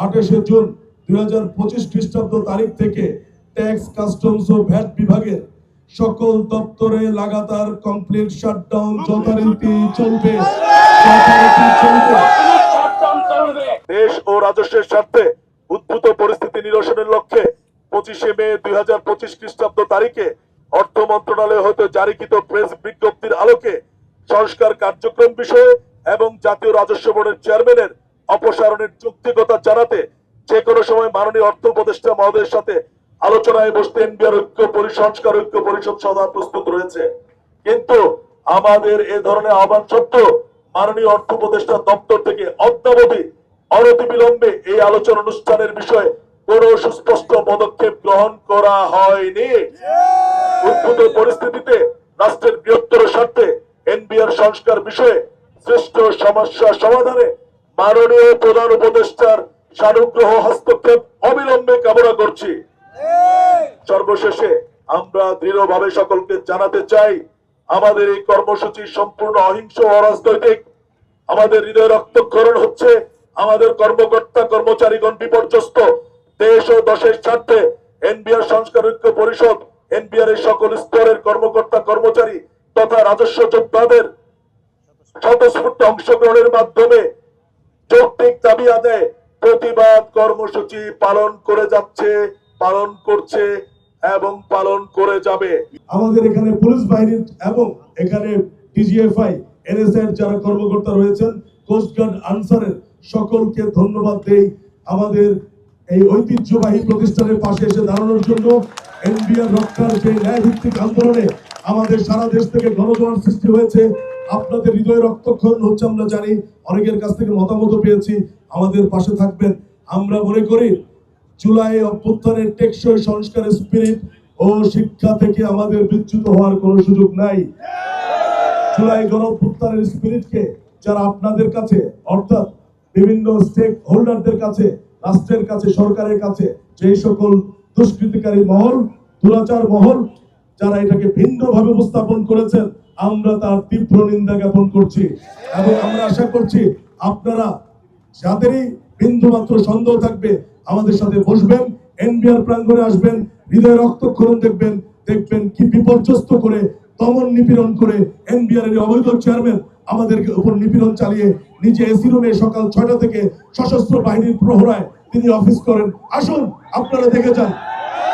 আঠাশে জুন দুই হাজার পঁচিশ খ্রিস্টাব্দ তারিখ থেকে ট্যাক্স, কাস্টমস ও ভ্যাট বিভাগের সকল দপ্তরে লাগাতার কমপ্লিট শাটডাউন যথারীতি চলবে। দেশ ও রাজস্বের স্বার্থে উদ্ভূত পরিস্থিতি নিরসনের লক্ষ্যে পঁচিশে মে দুই হাজার পঁচিশ খ্রিস্টাব্দ তারিখে অর্থ মন্ত্রণালয় হতে জারিকৃত প্রেস বিজ্ঞপ্তির আলোকে সংস্কার কার্যক্রম বিষয়ে এবং জাতীয় রাজস্ব বোর্ডের চেয়ারম্যানের অপসারণের যৌক্তিকতা জানাতে যে কোনো সময় মাননীয় অর্থ উপদেষ্টা মহোদয়ের সাথে আলোচনায় বসতে এনবিআর ঐক্য পরিসংস্কার ঐক্য পরিষদ সদা প্রস্তুত রয়েছে। কিন্তু আমাদের এ ধরনের আহ্বান সত্ত্বেও মাননীয় অর্থ উপদেষ্টা দপ্তর থেকে অদ্যাবধি অনতিবিলম্বে এই আলোচনা অনুষ্ঠানের বিষয়ে কোন সুস্পষ্ট পদক্ষেপ গ্রহণ করা হয়নি। উদ্ভূত পরিস্থিতিতে রাষ্ট্রের বৃহত্তর স্বার্থে এনবিআর সংস্কার বিষয়ে শ্রেষ্ঠ সমস্যা সমাধানে মাননীয় প্রধান উপদেষ্টার সানুগ্রহ হস্তক্ষেপ অবিলম্বে কামনা করছি। সর্বশেষে আমরা দৃঢ়ভাবে সকলকে জানাতে চাই আমাদের এই কর্মসূচি সম্পূর্ণ অহিংস ও অরাজনৈতিক। আমাদের হৃদয় রক্তক্ষরণ হচ্ছে আমাদের কর্মকর্তা কর্মচারীগণ বিপর্যস্ত। দেশ ও দশের স্বার্থে এনবিআর সংস্কার ঐক্য পরিষদ এনবিআর এর সকল স্তরের কর্মকর্তা কর্মচারী তথা রাজস্ব যোদ্ধাদের স্বতঃস্ফূর্ত অংশগ্রহণের মাধ্যমে যৌক্তিক দাবি আদায় প্রতিবাদ কর্মসূচি পালন করে যাচ্ছে, পালন করছে এবং পালন করে যাবে। আমাদের এখানে পুলিশ বাহিনীর এবং এখানে ডিজিএফআই এনএসআই যারা কর্মকর্তা রয়েছেন কোস্টগার্ড আনসারের সকলকে ধন্যবাদ দেই আমাদের এই ঐতিহ্যবাহী প্রতিষ্ঠানের পাশে এসে দাঁড়ানোর জন্য। এনবিআর রক্ষার যে ন্যায় ভিত্তিক আন্দোলনে আমাদের সারা দেশ থেকে গণজোয়ার সৃষ্টি হয়েছে। আপনাদের হৃদয় রক্তক্ষরণ হচ্ছে আমরা জানি, অনেকের কাছ থেকে মতামত পেয়েছি, আমাদের পাশে থাকবেন। আমরা মনে করি, জুলাই অভ্যুত্থানের টেকসই সংস্কারের স্পিরিট ও শিক্ষা থেকে আমাদের বিচ্যুত হওয়ার কোনো সুযোগ নাই। জুলাই গণ অভ্যুত্থানের স্পিরিটকে যারা আপনাদের কাছে, অর্থাৎ বিভিন্ন স্টেক হোল্ডারদের কাছে, রাষ্ট্রের কাছে, সরকারের কাছে, যেই সকল দুষ্কৃতিকারী মহল, দুরাচার মহল, যারা এটাকে ভিন্নভাবে উপস্থাপন করেছেন আমরা তার তীব্র নিন্দা জ্ঞাপন করছি এবং আমরা আশা করছি আপনারা যাদেরই বিন্দু মাত্র সন্দেহ থাকবে আমাদের সাথে বসবেন, এনবিআর প্রাঙ্গণে আসবেন, হৃদয় রক্তক্ষরণ দেখবেন দেখবেন কি বিপর্যস্ত করে দমন নিপীড়ন করে এনবিআর এর অবৈধ চেয়ারম্যান আমাদেরকে উপর নিপীড়ন চালিয়ে নিজে এসি রুমে সকাল ছয়টা থেকে সশস্ত্র বাহিনীর প্রহরায় তিনি অফিস করেন। আসুন, আপনারা দেখে যান।